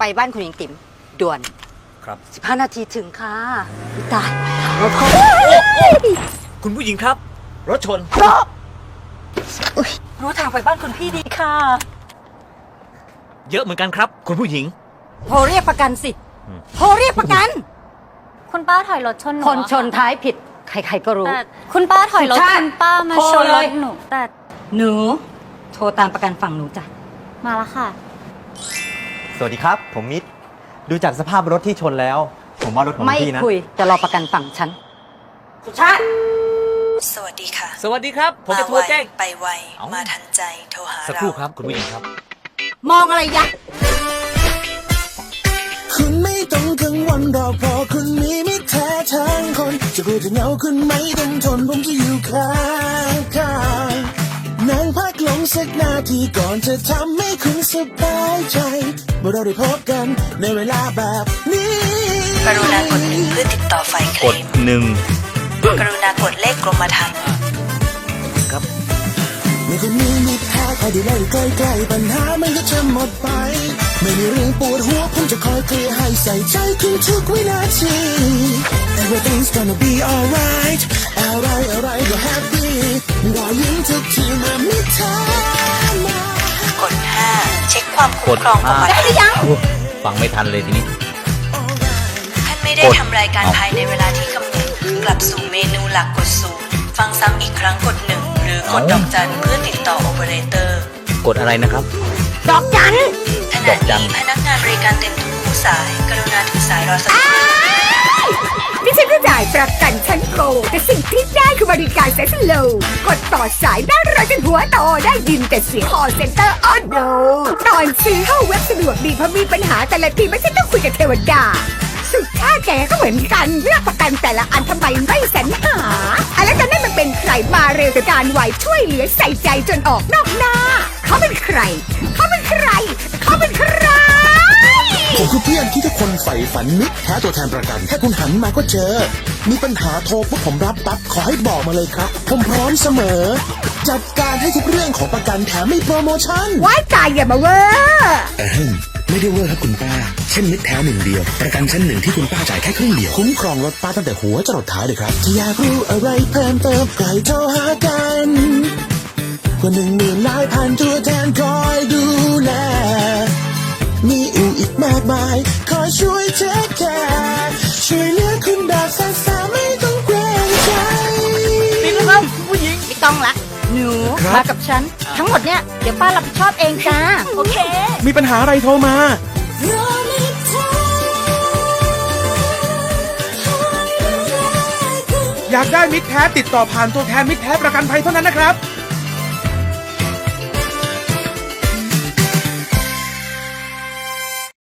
ไปบ้านคุณหญิงติ๋มด่วน ครับ 15 นาทีถึงค่ะอุ๊ยตายรถเขาคุณผู้หญิงครับ รถชนอุ๊ยรู้ทางไปบ้านคุณพี่ดีค่ะ เยอะเหมือนกันครับ คุณผู้หญิง โทรเรียกประกันสิอืมโทรเรียกประกัน คุณป้าถอยรถชนหนูคนชนอะท้ายผิด ใครๆก็รู้ แต่คุณป้าถอยรถสุชาติคุณป้ามาโทรชนเลรยถหนูแต่หนู โทรตามประกันฝั่งหนูจ้ะมาแล้วค่ะ สวัสดีครับ ผมมิตรดูจากสภาพรถที่ชนแล้ว ผมว่ารถของไม่พี่นะคุยจะรอประกันฝั่งฉัน สุชาติสวัสดีค่ะสวัสดีครับ ผมจะโทรไวแจ้ง ไปไว เอ้าม มาทันใจโทรหาสักคเรารู่ครับ คุณผู้หญิงครับ มองอะไรยักษ์คุณไม่ต้องกังวลหรอกเพราะคุณมีมิตรแท้ทั้งคน จะรู้จะเหงาคุณไม่ต้องทนผมจะอยู่ข้างข้างนั่งพัก ลงสักนาทีก่อนจะทำให้คุณสบายใจเมื่อเราได้พบกันในเวลาแบบนี้กรุณากดหนึ่งเพื่อติดต่อไฟเคลกดมหนึ่งกรุณากดเลขกรมธรรม์ครับไม่คุณมีมิตรแท้ใครได้ใกล้ๆปัญหามันก็จะหมดไป ไม่มีเรื่องปวดหัวผมจะคอยเคลียร์ให้ใส่ใจคุณทุกวินาที Everything's gonna be alright อะไรอะไรก็ happy รอยยิ้มทุกทีเมื่อมิตรแท้มากด5 เช็คความคุ้มครองกรมธรรม์โอ้ฟังไม่ทันเลยทีนี้ ท่านไม่ได้กด ทำรายการเอาภายในเวลาที่กำหนดกลับสู่เมนูหลักกดศูนย์ฟังซ้ำอีกครั้งกดหนึ่งหรือกดดอกจันเพื่อติดต่อโอเปอเรเตอร์ กดอะไรนะครับ ดอกจัน ขณะนี้พนักงานบริการเต็มทุกคู่สาย กรุณาถือสายรอสักครู่ดิฉันก็จ่ายประกันชั้นโกแต่สิ่งที่ได้คือบริการแสนสโลว์กดต่อสายได้รอยจนหัวโตได้ยินแต่เสียงคอเซ็นเตอร์ออนโนตอนซื้อเข้าเว็บสะดวกดีเพราะมีปัญหาแต่ละทีไม่ใช่ต้องคุยกับเทวดา สุดท้ายแกก็เหมือนกันเลือกประกันแต่ละอันทำไมไม่สรรหาอะไรจะนั่นมันเป็นใครมาเร็วแต่การไหวช่วยเหลือใส่ใจจนออกนอกหน้า เขาเป็นใคร เขาเป็นใคร เขาเป็นใคร คือเพื่อนที่ทุกคนใฝ่ฝันมิตรแท้ตัวแทนประกันแค่คุณหันมาก็เจอ มีปัญหาโทรปุ๊บผมรับปั๊บขอให้บอกมาเลยครับ ผมพร้อมเสมอ จัดการให้ทุกเรื่องของประกันแถมมีโปรโมชั่นว้ายตายอย่ามาเวอร์อะฮึมไม่ได้เวอร์ครับคุณป้า เช่นมิตรแท้หนึ่งเดียว ประกันชั้นหนึ่งที่คุณป้าจ่ายแค่ครึ่งเดียว คุ้มครองรถป้าตั้งแต่หัวจรดท้ายเลยครับอยากรู้อะไรเพิ่มเติมใครโทรหากัน กว่าหนึ่งหมื่นหลายพันตัวแทนากมายคอยช่วยเทคแคร์ช่วยเหลือคุณแบบแสนๆไม่ต้องเกรงใจไม่ต้องละ หนูมากับฉัน ทั้งหมดเนี่ย เดี๋ยวป้ารับผิดชอบเองจ้า โอเค มีปัญหาอะไรโทรมาอยากได้มิตรแท้ติดต่อผ่านตัวแทนมิตรแท้ประกันภัยเท่านั้นนะครับ